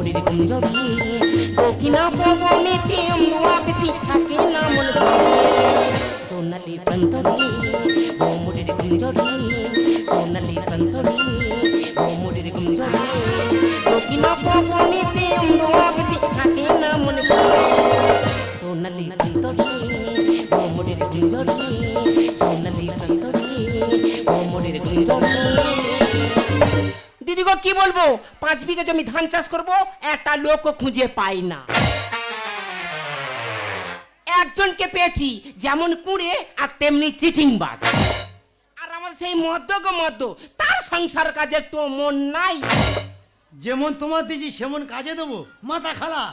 ভ্রমরের কুঞ্জরি দক্ষিণা পবনেতে অম্বুয়া বেশি থাকে না মন সোনালি প্রান্তরে ভ্রমরের কুঞ্জরি সোনালি প্রান্তরে ভ্রমরের কুঞ্জরি দক্ষিণা পবনেতে অম্বুয়া বেশি বলব পাঁচ বিঘে জমি ধান চাষ করব একটা লোকও খুঁজে পাই না। একজনকে পেয়েছি যেমন কুড়ে আর তেমনি চিটিং বাজ আর আমার সেই মদ্য গো মদ্য তার সংসার কাজে একটু মন নাই। যেমন তোমার দিছি সেমন কাজে দেবো। মাথা খালা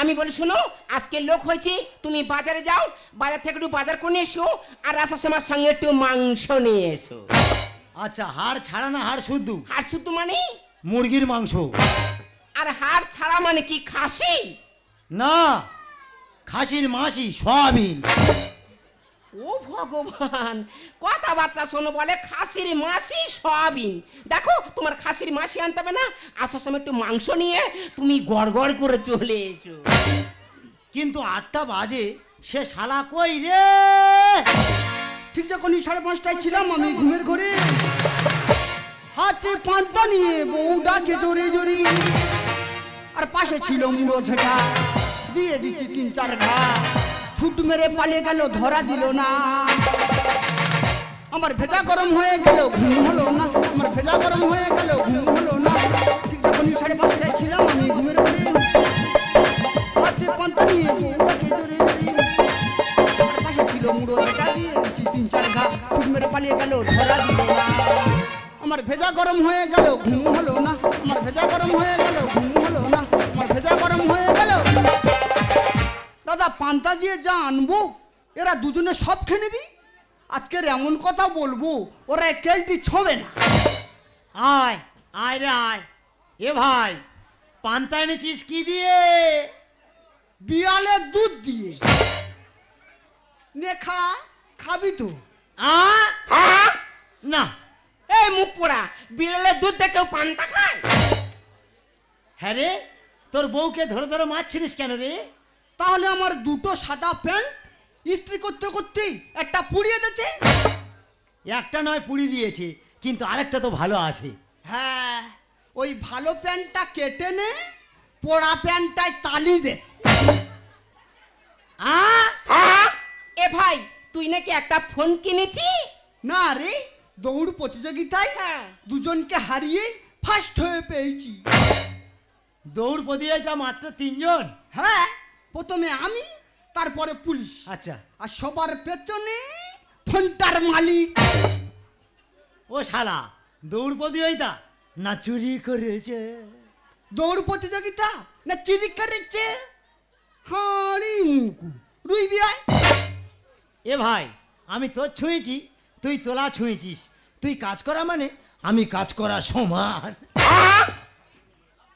আমি বলি শোনো আজকে লোক হয়েছি তুমি বাজারে যাও বাজার থেকে একটু বাজার করে এসো আর আসার সময় সঙ্গে একটু মাংস নিয়ে এসো। আচ্ছা হাড় ছাড়া না হাড় শুদ্ধ? আর শুধু মানে মুরগির মাংস। আর হাড় ছাড়া মানে কি খাসি? না খাসির মাসি সয়াবিন। ও ভগবান কথাবার্তা শোনো বলে খাসির মাসি সয়াবিন। দেখো তোমার খাসির মাসি আনতে হবে না? আসার সময় একটু মাংস নিয়ে তুমি গড় গড় করে চলে এসো। কিন্তু আটটা বাজে সে শালা কই রে? ঠিক যখন সাড়ে পাঁচটায় ছিলাম আমি ঘুমের ঘরে। হাতে পান্তা নিয়ে বউ ডাকে জোরে জোরে। আর পাশে ছিল মুড়ো ঝেঁটা, দিয়ে দিচ্ছি তিন চার ঘা। ছুট মেরে পালিয়ে গেল, ধরা দিল না। আমার ভেজা গরম হয়ে গেল, ঘুম হলো না। আমার ভেজা গরম হয়ে গেল, ঘুম হলো না। ঠিক যখন সাড়ে পাঁচটায় ছিলাম আমি ঘুমের ঘরে। হাতে পান্তা নিয়ে বউ ডাকে জোরে জোরে। পাশে ছিল মুড়ো ঝেঁটা, দিয়ে দিচ্ছি তিন চার ঘা। ছুট মেরে পালিয়ে গেল, ধরা ভেজা গরম হয়ে গেল ঘুম হলো না। আমার ভেজা গরম হয়ে গেল ঘুম হলো না। আমার ভেজা গরম হয়ে গেল। দাদা পান্তা দিয়ে যা আনব এরা দুজনে সব খেয়ে নিবি। আজকের এমন কথা বলব ওরা কেলটি ছোবে না। আয় আয় রে আয়। এ ভাই পান্তা এনেছিস কি দিয়ে? বিড়ালের দুধ দিয়ে। নে খা খাবি তো। আ? না। এই মুখ পোড়া বিড়ালের দুধ দিয়ে কেউ পান্তা খায়? হ্যাঁ রে তোর বউকে ধরে ধরে মারছিলিস কেন রে? তাহলে আমার দুটো সাদা প্যান্ট ইস্ত্রি করতে করতেই একটা পুড়িয়ে দিচ্ছে একটা নয় পুড়ি দিয়েছে কিন্তু আরেকটা তো ভালো আছে। হ্যাঁ ওই ভালো প্যান্টটা কেটে নে পোড়া প্যান্টটায় তালি দে। আ? এ ভাই তুই নাকি একটা ফোন কিনেছি? না রে দৌড় প্রতিযোগিতায় হ্যাঁ। দুজনকে হারিয়ে ফার্স্ট হয়ে পেয়েছি। দৌড় প্রতিযোগিতা মাত্র তিনজন? হ্যাঁ প্রথমে আমি তারপরে পুলিশ। আচ্ছা। আর সবার পেছনে ফোনটার মালিক। ও শালা দৌড় প্রতিযোগিতা না চুরি করেছে? দৌড় প্রতিযোগিতা না চুরি করেছে? হাড়ি মুকু রুই বিয়ায় এ ভাই আমি তো ছুঁয়েছি। তুই তোলা ছুঁয়েছিস। তুই কাজ করা মানে? আমি কাজ করা সমান।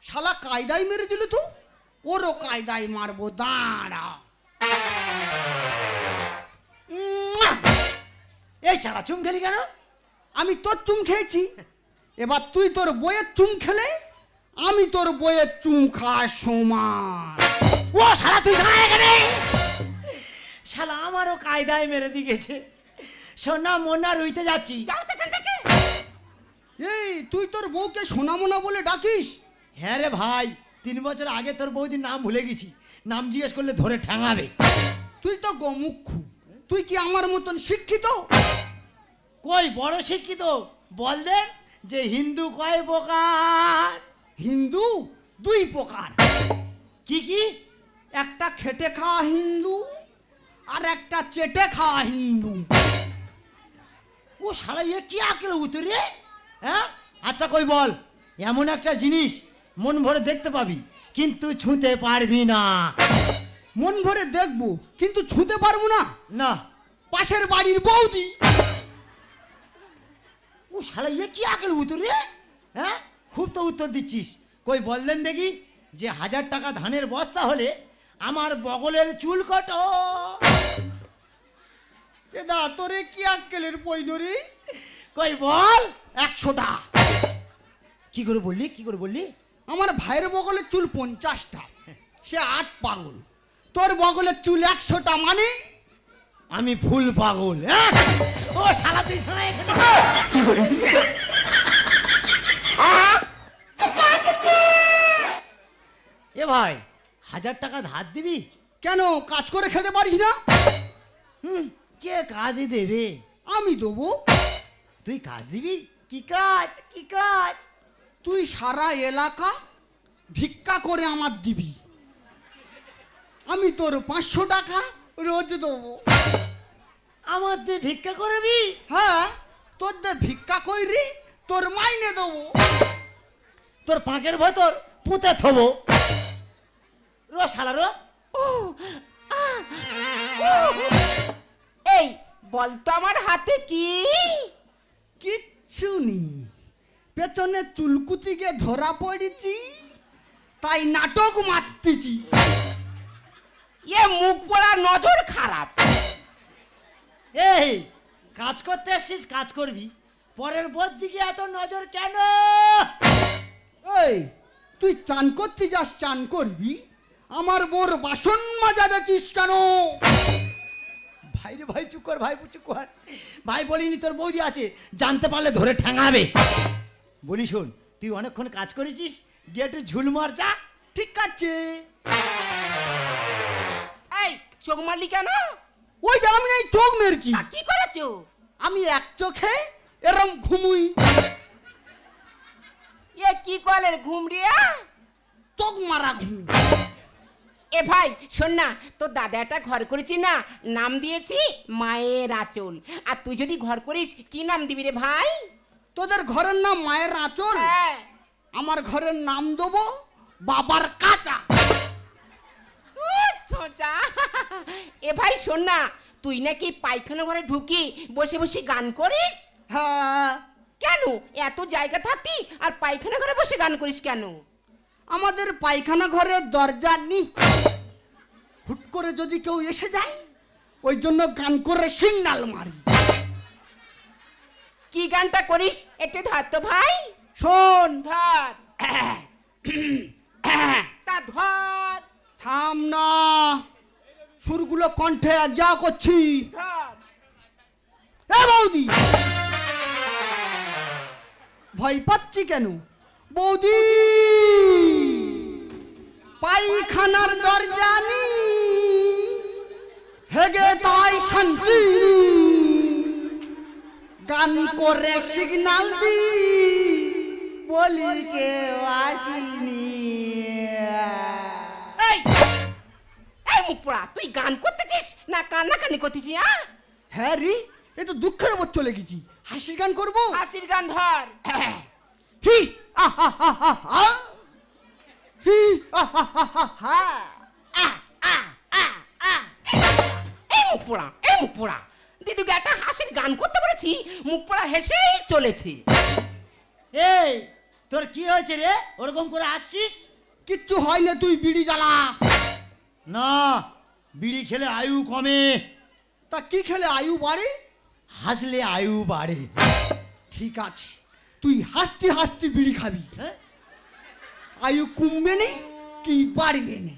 শালা কায়দায় মেরে দিল তো ওরও কায়দায় মারবো, দাঁড়া! এই শালা চুম খেলি কেন? আমি তোর চুম খেয়েছি। এবার তুই তোর বইয়ের চুম খেলে, আমি তোর বইয়ের চুম খাওয়ার সমান। ও শালা, তুই এখানে। শালা আমারও কায়দায় মেরে দিয়েছে সোনা মোনা রুইতে যাচ্ছি। যাও তো এখান থেকে। এই তুই তোর বউকে সোনামোনা বলে ডাকিস? হ্যাঁ রে ভাই তিন বছর আগে তোর বৌদির নাম ভুলে গেছি। নাম জিজ্ঞেস করলে ধরে ঠ্যাঙাবে। তুই তো গোমুক্ষু তুই কি আমার মতন শিক্ষিত? কই বড় শিক্ষিত? বল দেন যে হিন্দু কয় প্রকার? হিন্দু দুই প্রকার। কি কি? একটা খেটে খাওয়া হিন্দু আর একটা চেটে খাওয়া হিন্দু। ও শালা এ কি আঁকলে উতরে হ্যাঁ? আচ্ছা কই বল। এমন একটা জিনিস মন ভরে দেখতে পাবি কিন্তু ছুঁতে পারবি না। মন ভরে দেখব কিন্তু ছুঁতে পারব না? না। পাশের বাড়ির বৌদি। ও শালা এ কি আঁকলে উতরে হ্যাঁ? খুব তো উত্তর দিচ্ছিস। কই বললেন দেখি যে হাজার টাকা ধানের বস্তা হলে আমার বগলের চুল কত এদা তোরে কি আক্কেলের পৈনরি কই বল একশোটা কি করে বললি কি করে বললি? আমার ভাইয়ের বগলের চুল পঞ্চাশটা সে আট পাগল। তোর বগলের চুল একশোটা মানে? আমি ফুল পাগল হ্যাঁ? ও শালা তুই এ ভাই হাজার টাকা ধার দিবি? কেন কাজ করে খেতে পারিস না? হুম। কে কাজ দেবে আমি দেবো তুই কাজ দিবি কি কাজ কি কাজ তুই সারা এলাকা ভিক্ষা করে আমার দিবি আমি তোর পাঁচশো টাকা রোজ দেবো আমার দিয়ে ভিক্ষা করবি হ্যাঁ তোর দিয়ে ভিক্ষা কইরি তোর মাইনে দেবো তোর পাঁকের ভেতর পুঁতে থবো রো শালা রো ও, এই বলতো আমার হাতে কি? কিচ্ছু নেই পেছনে চুলকুতিকে ধরা পড়েছি তাই নাটক মারতেছি। এ মুখ পড়া নজর খারাপ। এই কাজ করতে এসছিস কাজ করবি। পরের বোধ দিকে এত নজর কেন? এই তুই চান করতে যাস চান করবি। আমার বোর বাসন মাজা দেখিস কেন? ভাই রে ভাই চুপ কর ভাই চুপ কর। ভাই বলিনি তোর বৌদি আছে জানতে পারলে ধরে ঠ্যাঙাবে বলি শোন তুই অনেকক্ষণ কাজ করেছিস গিয়ে একটু ঝুল মার যা। ঠিক আছে। এই চোখ মারলি কেন? ওই যে আমি এই চোখ মেরছি। কি করেছ? আমি এক চোখে এরম ঘুমুই। এ কি কলের ঘুম রিয়া চোখ মারা ঘুম এ ভাই শোন না তোর দাদা একটা ঘর করেছি না নাম দিয়েছি মায়ের আঁচল। আর তুই যদি ঘর করিস কি নাম দিবি রে ভাই? তোদের ঘরের নাম মায়ের আঁচল? হ্যাঁ। আমার ঘরের নাম দেবো বাবার কাঁচা। ছোঁচা। এ ভাই শোন না তুই নাকি পায়খানা ঘরে ঢুকি বসে বসে গান করিস? হ্যাঁ। কেন? এত জায়গা থাকতি আর পায়খানা ঘরে বসে গান করিস কেন? আমাদের পায়খানা ঘরের দরজা নি। হুট করে যদি কেউ এসে যায় ওই জন্য গান করে সিগনাল মারি। কি গানটা করিস? একটু ধর তো ভাই। শোন। ধর। তা ধর। থাম না। সুরগুলো কণ্ঠে যা করছি। এ বৌদি! ভয় পাচ্ছি কেন? বৌদি! পায়খানার দরজা নি হেগে তাই শান্তি। গান করে সিগনাল দি বলি কেউ আসিনি। এই তুই গান করতেছিস না কান্নাকানি করতেছিস হ্যাঁ? হ্যাঁ রে এ তো দুঃখের ওপর চলে গেছি। হাসির গান করব? হাসির গান ধর। হি আহা হা হা হা। এই মুখ পোড়া এই মুখ পোড়া দিদিকে একটা হাসির গান করতে বলেছি মুখ পোড়া হেসেই চলেছে। এই তোর কি হয়েছে রে? ওরকম করে আসছিস কিচ্ছু হয় না তুই বিড়ি জ্বালা। না বিড়ি খেলে আয়ু কমে। তা কি খেলে আয়ু বাড়ে? হাসলে আয়ু বাড়ে। ঠিক আছে তুই হাসতে হাসতে বিড়ি খাবি। হ্যাঁ? আয়ু কমবে নে, কি বাড়বে নে?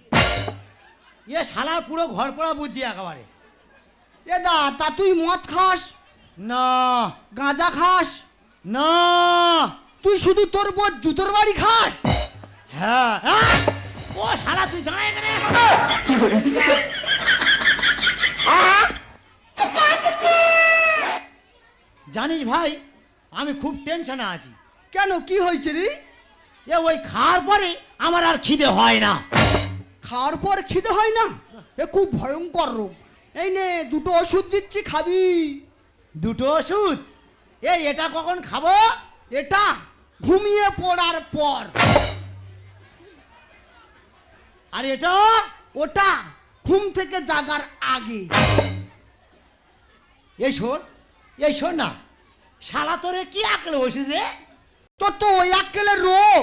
এ শালা পুরো ঘর পড়া বুদ্ধি একেবারে। এ দা, তা তুই মদ খাস? না। গাঁজা খাস? না। তুই শুধু তোর বোধ জুতোর বাড়ি খাস? হ্যাঁ। ও শালা, তুই দাঁড়া এখানে। জানিস ভাই, আমি খুব টেনশনে আছি। কেন, কি হয়েছে রে? এ ওই খাওয়ার পরে আমার আর খিদে হয় না। খাওয়ার পর খিদে হয় না? এ খুব ভয়ঙ্কর রোগ। এই নে দুটো ওষুধ দিচ্ছি খাবি। দুটো ওষুধ? এই এটা কখন খাব? এটা ঘুমিয়ে পড়ার পর। আর এটা? ওটা ঘুম থেকে জাগার আগে। এই শোন এই শোন না। শালা তোরে কি আঁকলে ওষুধ? রে তোর তো ওই আক্কেলের রোগ।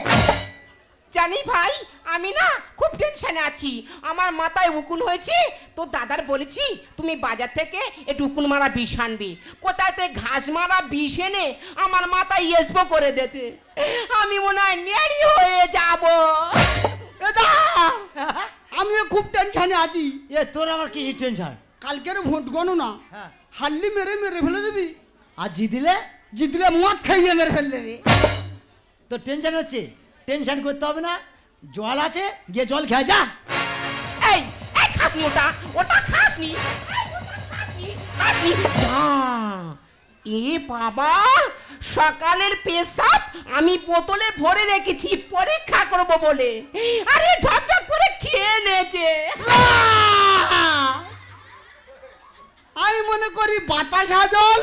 জানি ভাই আমি না খুব টেনশনে আছি। আমার মাথায় উকুন হয়েছে তো দাদার বলেছি তুমি বাজার থেকে একটু উকুন মারা বিষ আনবি। কোথায় থেকে ঘাস মারা বিষ এনে আমার মাথায় ইয়েসবো করে দিয়েছে। আমি মনে হয় নেড়ি হয়ে যাব। এটা আমিও খুব টেনশনে আছি। এ তোর আমার কি টেনশন কালকের ভোট গণনা। হ্যাঁ। হাল্লি মেরে মেরে ফেলে দিবি। আর জিদিলে জিতলে মদ খাইয়ে মেরে ফেলে দেবে। তোর টেনশন হচ্ছে। টেনশন করতে হবে না। জল আছে গিয়ে জল খেয়ে যা। এই এই খাসনি ওটা ওটা খাসনি। এ বাবা সকালের পেশাব আমি বোতলে ভরে রেখেছি পরীক্ষা করব বলে। আরে ঢক ঢক করে খেয়ে নেছে আমি মনে করি বাতাস হাজল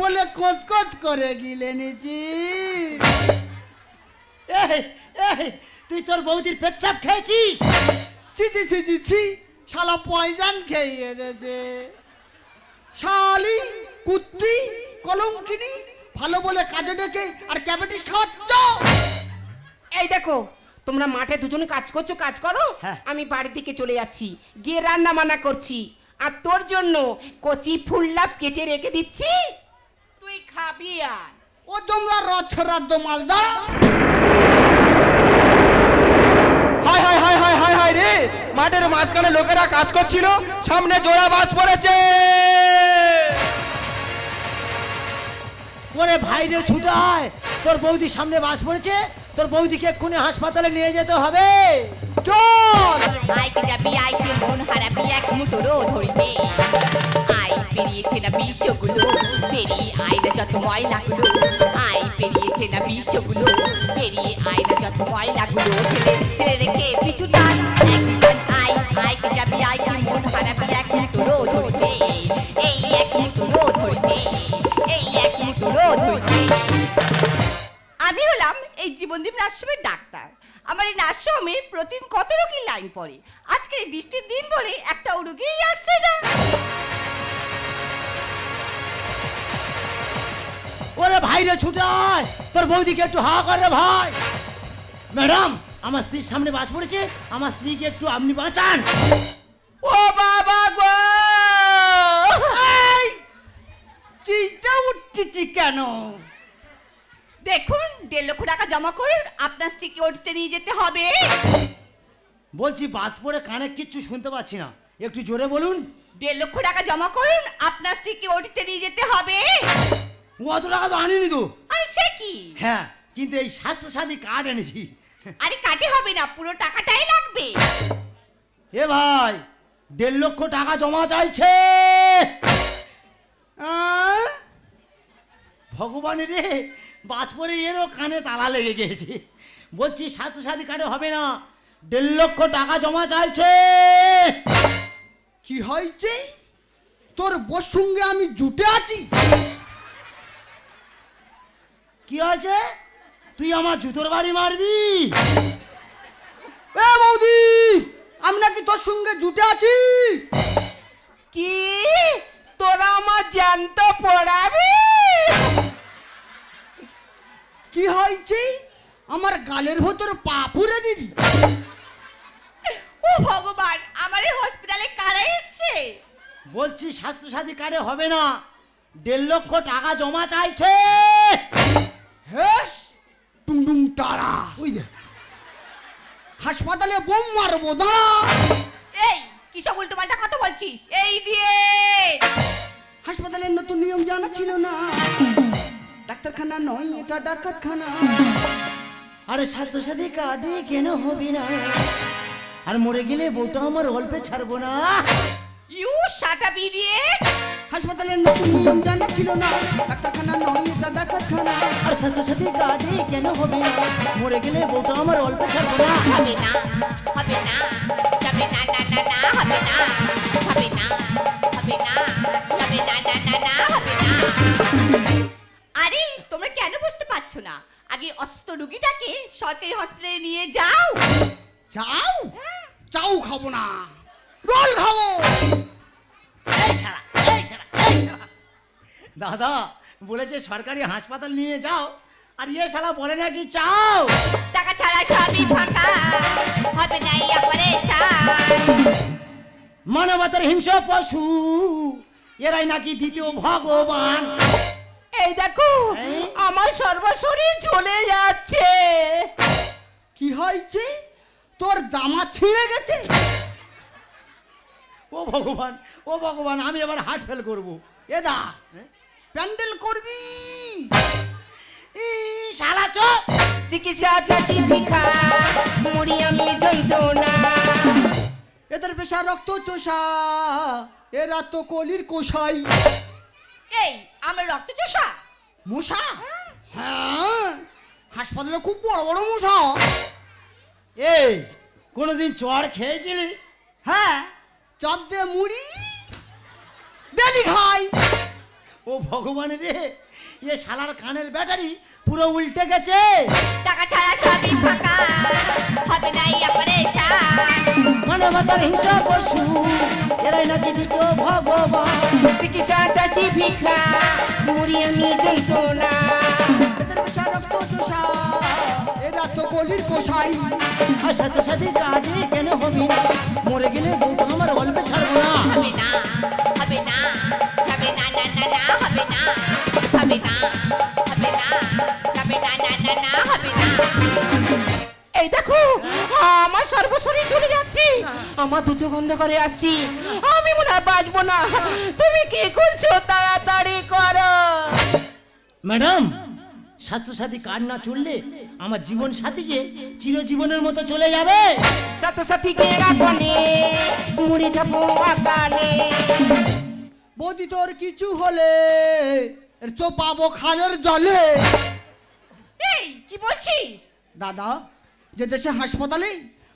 বলে কত করে গিলে নিচি। তুই তোর বৌদির পেচ্ছাপ খেয়েছিস? ছি ছি ছি ছি ছি শালা পয়জান খেয়ে গেছে। শালি কুত্তি কলঙ্কিনি ভালো বলে কাজে ডেকে আর ক্যাবেটিস খাওয়াচ্ছ। এই দেখো তোমরা মাঠে দুজনে কাজ করছ কাজ করো। হ্যাঁ। আমি বাড়ির দিকে চলে যাচ্ছি গিয়ে রান্না বান্না করছি। আর তোর জন্য কচি ফুললাপ কেটে রেখে দিচ্ছি। খাবি আর ও তোমরা রথরাদ্য মালদা হাই হাই হাই হাই হাই হাই রে। মাঠের মাঝখানে লোকেরা কাজ করছিল সামনে জোড়া বাস পড়েছে। ওরে ভাই রে ছুটায় তোর বৌদি সামনে বাস পড়েছে তোর বৌদিকে এক্ষুনি হাসপাতালে নিয়ে যেতে হবে। চল। আইকে যাবি আইকে মন হারাবি এক ধরবে আই পেরিয়েছে না বিশ্বগুলো পেরিয়ে আয়না যত ময়লাগুলো আই পেরিয়েছে না বিশ্বগুলো পেরিয়ে আয়না যত ময়লাগুলো ছেড়ে ছেড়ে রেখে পিছু এই এক ধরবে এই এক মুঠোরও ধরবে আমি হলাম এই জীবনদীপ নার্সিংহোমের ডাক্তার। আমার এই নার্সিংহোমে প্রতিদিন কত রোগীর লাইন পড়ে? আজকে বৃষ্টির দিন বলে একটা রোগীই আসছে না। ওরে ভাই রে ছুটায় তোর বৌদিকে একটু হা করে ভাই। ম্যাডাম আমার স্ত্রীর সামনে বাস পড়েছে। আমার স্ত্রীকে একটু আপনি বাঁচান। ও বাবা গো! চিন্তা উঠতেছি কেন? দেখুন দেড় লক্ষ টাকা জমা করুন আপনার স্ত্রীকে উঠতে নিয়ে যেতে হবে। বলছি বাস পড়ে কানে কিচ্ছু শুনতে পাচ্ছি না। একটু জোরে বলুন। দেড় লক্ষ টাকা জমা করুন আপনার স্ত্রীকে উঠতে নিয়ে যেতে হবে। অত টাকা তো আনিনি তো? আরে সে কি? হ্যাঁ কিন্তু এই স্বাস্থ্য সাথী কার্ড এনেছি। আরে কাটে হবে না পুরো টাকাটাই লাগবে। এ ভাই দেড় লক্ষ টাকা জমা চাইছে? ভগবানের রে বাস পরে এরও কানে তালা লেগে গেছে। বলছি স্বাস্থ্য সাথী কার্ডে হবে না দেড় লক্ষ টাকা জমা চাইছে। কি হয়েছে? তোর বোর সঙ্গে আমি জুটে আছি? কি হয়েছে? তুই আমার জুতোর বাড়ি মারবি? এ বৌদি আমি নাকি তোর সঙ্গে জুটে আছি? কি? তোরা আমার জ্যান্ত পড়াবি? কি হয়েছে? আমার গালের ভেতর পা পুরে দিবি ও ভগবান আমার এই হসপিটালে কারা এসছে? বলছি স্বাস্থ্যসাথী কার্ডে হবে না। দেড় লক্ষ টাকা জমা চাইছে। হেস! টুংটুং টাড়া। ওই দে হাসপাতালে বোম মারবো দাঁড়া। এই কিসব উল্টো পাল্টা কথা বলছিস? এই দিয়ে। হাসপাতালের নতুন নিয়ম জানা ছিল না। ডাক্তারখানা নয় এটা ডাক্তারখানা আরে স্বাস্থ্য সাথী কার্ডে কেন হবে না? আর মরে গেলে বউটা আমার অল্পে ছাড়বো না। ইউ শাট আপ ইডিয়েট হাসপাতালের নতুন নিয়ম জানা ছিল না ডাক্তারখানা নয় এটা ডাক্তারখানা। আর স্বাস্থ্য সাথী কার্ডে কেন হবে না? মরে গেলে বউটা আমার অল্পে ছাড়বো না। হবে না হবে না যাবে না না না না হবে না হবে না হবে না যাবে না না না না হবে না। আরে তোমরা কেন বুঝতে পারছ না? আগে অসুস্থ রুগীটাকে সরকারি হসপিটালে নিয়ে যাও। চাও চাও খাব না। রোল খাব এই এই এই। দাদা বলেছে সরকারি হাসপাতাল নিয়ে যাও আর ইয়ে শালা বলে না কি চাও। টাকা ছাড়া সবই ফাঁকা হবে না মানবতার হিংস্র পশু এরাই নাকি দ্বিতীয় ভগবান। এই দেখো আমার সর্বশরী চলে যাচ্ছে। কি হয়েছে? তোর জামা ছিঁড়ে গেছে? ও ভগবান ও ভগবান আমি এবার হার্ট ফেল করব। এদা প্যান্ডেল করবি? শালা চোখ চিকিৎসা চাচি ভিখা মুড়ি আমি যন্ত্রণা। এদের পেশা রক্ত চোষা এরা তো কলির কোষাই। এই আমার রক্ত চোষা? মশা? হ্যাঁ। হাসপাতালে খুব বড় বড় মশা। এই কোনোদিন চড় খেয়েছিলি? হ্যাঁ। চপ দিয়ে মুড়ি ডেলি খাই। ও ভগবান রে এ শালার কানের ব্যাটারি পুরো উল্টে গেছে। টাকা ছাড়া সবই ফাঁকা হবে না ইয়া পরেশান মানবতার হিংসা পশু এরাই নাকি দ্বিতীয় ভগবান। চিকিৎসা চাচি ভিখা মুড়ি আমি রক্ত চোষা এরা তো কলির কোষাই আর সাথে সাথে কাজে কেন হবি না? মরে গেলে সর্বশরী চলে যাচ্ছি। আমার দু চোখ অন্ধ করে আসছি। আমি মনে হয় বাঁচবো না। তুমি কি করছ তাড়াতাড়ি করো। ম্যাডাম স্বাস্থ্যসাথী কার্ড না চললে আমার জীবন সাথী যে চিরজীবনের মতো চলে যাবে। সাথে সাথী কে রাখনে মুড়ি যাব আকানে বৌদি তোর কিছু হলে এর চোপাবো খালের জলে। এই কি বলছিস? দাদা যে দেশে হাসপাতালে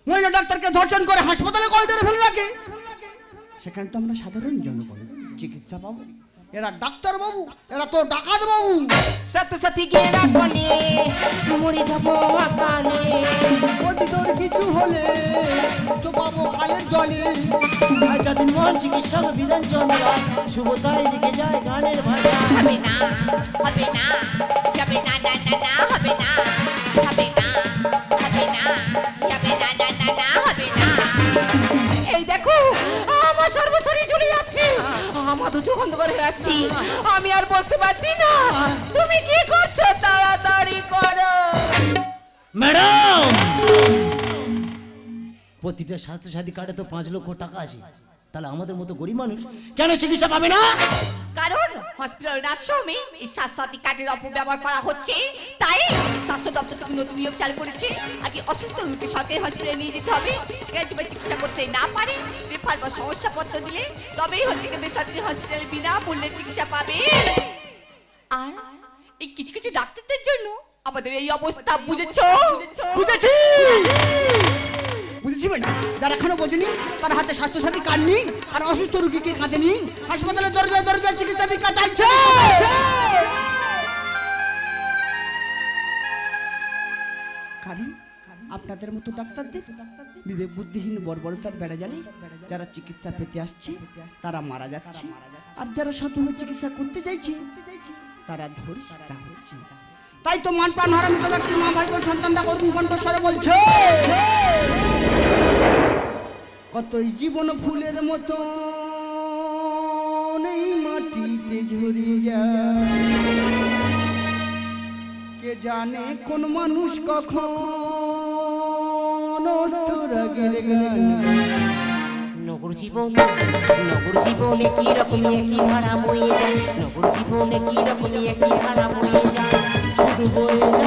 মহিলা ডাক্তারকে ধর্ষণ করে হাসপাতালে কয়টারে ফেলে রাখে। সেখানে তো আমরা সাধারণ জনগণ চিকিৎসা পাবো। এরা ডাক্তার বাবু এরা তো ডাকাত বাবু। সাথে সাথী কে রাখনে মুড়ি যাব আকানে বৌদি তোর কিছু হলে চোপাবো খালের জলে। আর যাদের মন চিকিৎসক বিধান চন্দ্র শুভতায় লিখে যায় গানের ভাষা প্রতিটা স্বাস্থ্যসাথী কার্ডে তো পাঁচ লক্ষ টাকা আছে তাহলে আমাদের মতো গরিব মানুষ কেন চিকিৎসা পাবে না? কারণ হসপিটাল নার্সমে এই স্বাস্থ্যসাথী কার্ডের অপব্যবহার করা হচ্ছে তাই স্বাস্থ্য দপ্তর থেকে নতুন নিয়ম চালু করেছে। আগে অসুস্থ রোগীকে সরকারি হসপিটালে নিয়ে যেতে হবে সেখানে যদি চিকিৎসা করতে না পারে রেফার বা সমস্যাপত্র দিলে তবেই হচ্ছে বেসরকারি হসপিটালে বিনা বিনামূল্যে চিকিৎসা পাবে। আর এই কিছু কিছু ডাক্তারদের জন্য আমাদের এই অবস্থা বুঝেছ? বুঝেছি! বুঝেছি ম্যাডাম যারা এখনও বোঝেনি তার হাতে স্বাস্থ্যসাথী কার্ড নিন, আর অসুস্থ রুগীকে কাঁধে নিন, হাসপাতালে দরজায় দরজায় চিকিৎসা ভিক্ষা চাইছে। আপনাদের মতো ডাক্তারদের বিবেক বুদ্ধিহীন বর্বরতার বেড়া জালে যারা চিকিৎসা পেতে আসছে, তারা মারা যাচ্ছে। আর যারা সৎভাবে চিকিৎসা করতে চাইছে, তারা ধর্ষিতা হচ্ছে। তাই তো মান প্রাণ হারামিত ব্যক্তির মা ভাই বোন সন্তানরা করুণ কণ্ঠস্বরে বলছে? কতই জীবন ফুলের মতো এই মাটিতে ঝরে যায়। কে জানে কোন মানুষ কখন অস্তরাগের গান। নগর জীবন, নগর জীবনে কি রকম একই ধারা বয়ে যায়? নগর জীবনে কি রকম একই ধারা বয়ে যায়? বয়ে